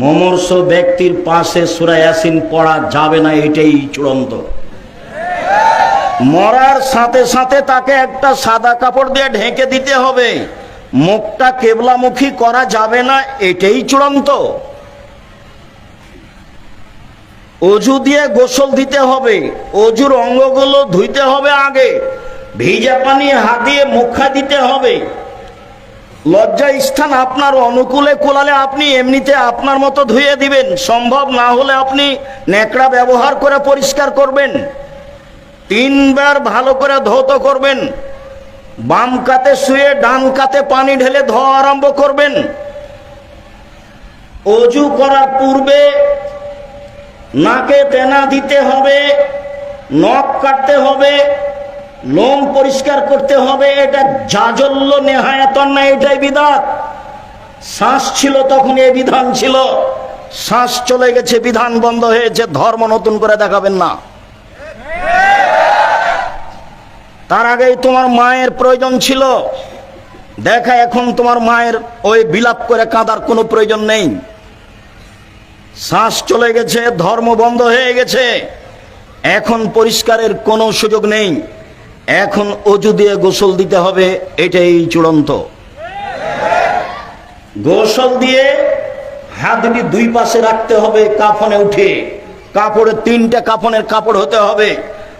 মমর্ষ ব্যক্তির পাশে সুরা ইয়াসিন পড়া যাবে না, এটাই চূড়ান্ত। মরার সাথে সাথে তাকে একটা সাদা কাপড় দিয়ে ঢেকে দিতে হবে। মুখটা কেবলামুখী করা যাবে না, এটাই চূড়ান্ত। অজু দিয়ে গোসল দিতে হবে, অজুর অঙ্গগুলো ধুইতে হবে আগে। ভিজা পানি হাত দিয়ে মুখা দিতে হবে। লজ্জা স্থান আপনার অনুকূলে কোলালে আপনি এমনিতে আপনার মতো ধুয়ে দিবেন। সম্ভব না হলে আপনি ন্যাকড়া ব্যবহার করে পরিষ্কার করবেন। তিনবার ভালো করে ধৌত করবেন। বাম কাতে শুয়ে ডান কাতে পানি ঢেলে ধোয়া আরম্ভ করবেন। অজু করার পূর্বে নাকে তেনা দিতে হবে, নখ কাটতে হবে লোম পরিষ্কার করতে হবে, এটা জাজল্য নেহায়াতন না, এটাই বিধান। শ্বাস ছিল তখন এই বিধান ছিল। শ্বাস চলে গেছে, বিধান বন্ধ হয়েছে, ধর্ম নতুন করে দেখাবেন না। তার আগেই তোমার মায়ের প্রয়োজন ছিল। দেখা এখন তোমার মায়ের ওই বিলাপ করে কাঁদার কোনো প্রয়োজন নেই। শ্বাস চলে গেছে, ধর্ম বন্ধ হয়ে গেছে। এখন পরিষ্কারের কোনো সুযোগ নেই। এখন অজু দিয়ে গোসল দিতে হবে, এটাই চূড়ান্ত। গোসল দিয়ে হাত দুটি দুই পাশে রাখতে হবে কাফনে উঠে। কাপড়ে তিনটা কাফনের কাপড় হতে হবে।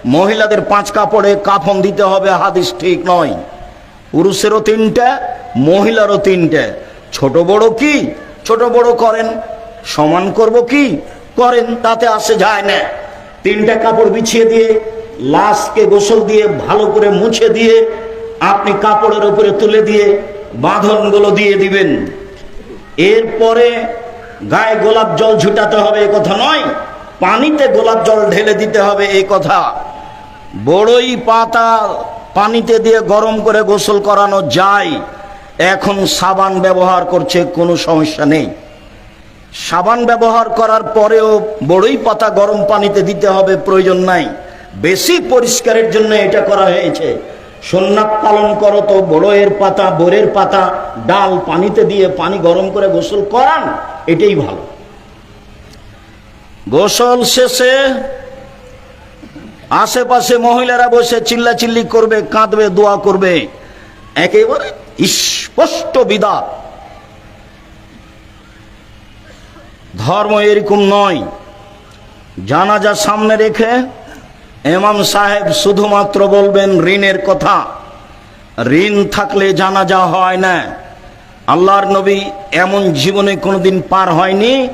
মহিলাদের পাঁচ কাপড়ে কাফন দিতে হবে, হাদিস ঠিক নয়। পুরুষেরও তিনটা, মহিলারও তিনটা। ছোট বড় কি? ছোট বড় করেন, সমান করব কি? করেন, তাতে আসে যায় না। তিনটা কাপড় বিছিয়ে দিয়ে লাশকে গোসল দিয়ে ভালো করে মুছে দিয়ে আপনি কাপড়ের উপরে তুলে দিয়ে বাঁধনগুলো দিয়ে দিবেন। এরপরে গায়ে গোলাপ জল ঝুটাতে হবে, এ কথা নয়। পানিতে গোলাপ জল ঢেলে দিতে হবে এই কথা। বড়ই পাতা পানিতে দিয়ে গরম করে গোসল করানো যায়। এখন সাবান ব্যবহার করছে, কোনো সমস্যা নেই। সাবান ব্যবহার করার পরেও বড়ই পাতা গরম পানিতে দিতে হবে, প্রয়োজন নাই। বেশি পরিষ্কারের জন্য এটা করা হয়েছে। সোননাথ পালন করো তো বড়য়ের পাতা, বোরের পাতা, ডাল পানিতে দিয়ে পানি গরম করে গোসল করান, এটাই ভালো। গোসল শেষে আশেপাশে মহিলারা বসে চিল্লাচিল্লি করবে, কাঁদবে, দোয়া করবে। একেবারে স্পষ্ট বিদা ধর্ম এরকম নয়। জানাজা সামনে রেখে এমাম সাহেব শুধুমাত্র বলবেন, ঋণের কথা। ঋণ থাকলে জানাজা হয় না। আল্লাহর নবী এমন জীবনে কোনোদিন পার হয়নি।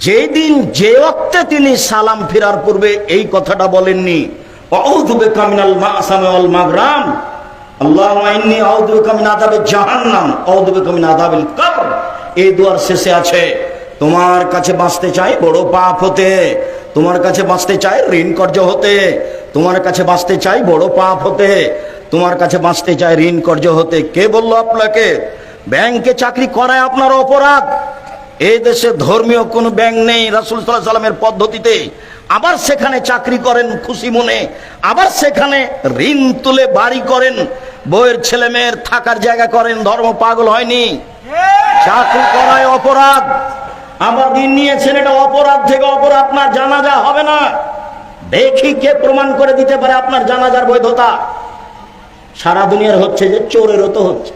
যেদিন যে অক্তে তিনি সালাম ফেরার পূর্বে এই কথাটা বলেননি এই দুয়ার শেষে আছে, তোমার কাছে বাঁচতে চাই বড় পাপ হতে। তোমার কাছে বাঁচতে চাই ঋণ কর্য হতে, তোমার কাছে বাঁচতে চাই বড় পাপ হতে, তোমার কাছে বাঁচতে চাই ঋণ কর্য হতে। কে বলল আপনাকে? ব্যাংকে চাকরি করায় আপনার অপরাধ। এই দেশে ধর্মীয় কোনো ব্যাংক নেই রাসুল সাল্লাহ সাল্লামের পদ্ধতিতে। আবার সেখানে চাকরি করেন খুশি মনে, আবার সেখানে ঋণ তুলে বাড়ি করেন বইয়ের ছেলে মেয়ের থাকার জায়গা করেন, ধর্ম পাগল হয়নি। চাকরি করায় অপরাধ। আবার দিন নিয়েছেন এটা অপরাধ থেকে অপরাধ, আপনার জানাজা হবে না। দেখি কে প্রমাণ করে দিতে পারে আপনার জানাজার বৈধতা। সারা দুনিয়ার হচ্ছে যে চোরেরও তো হচ্ছে।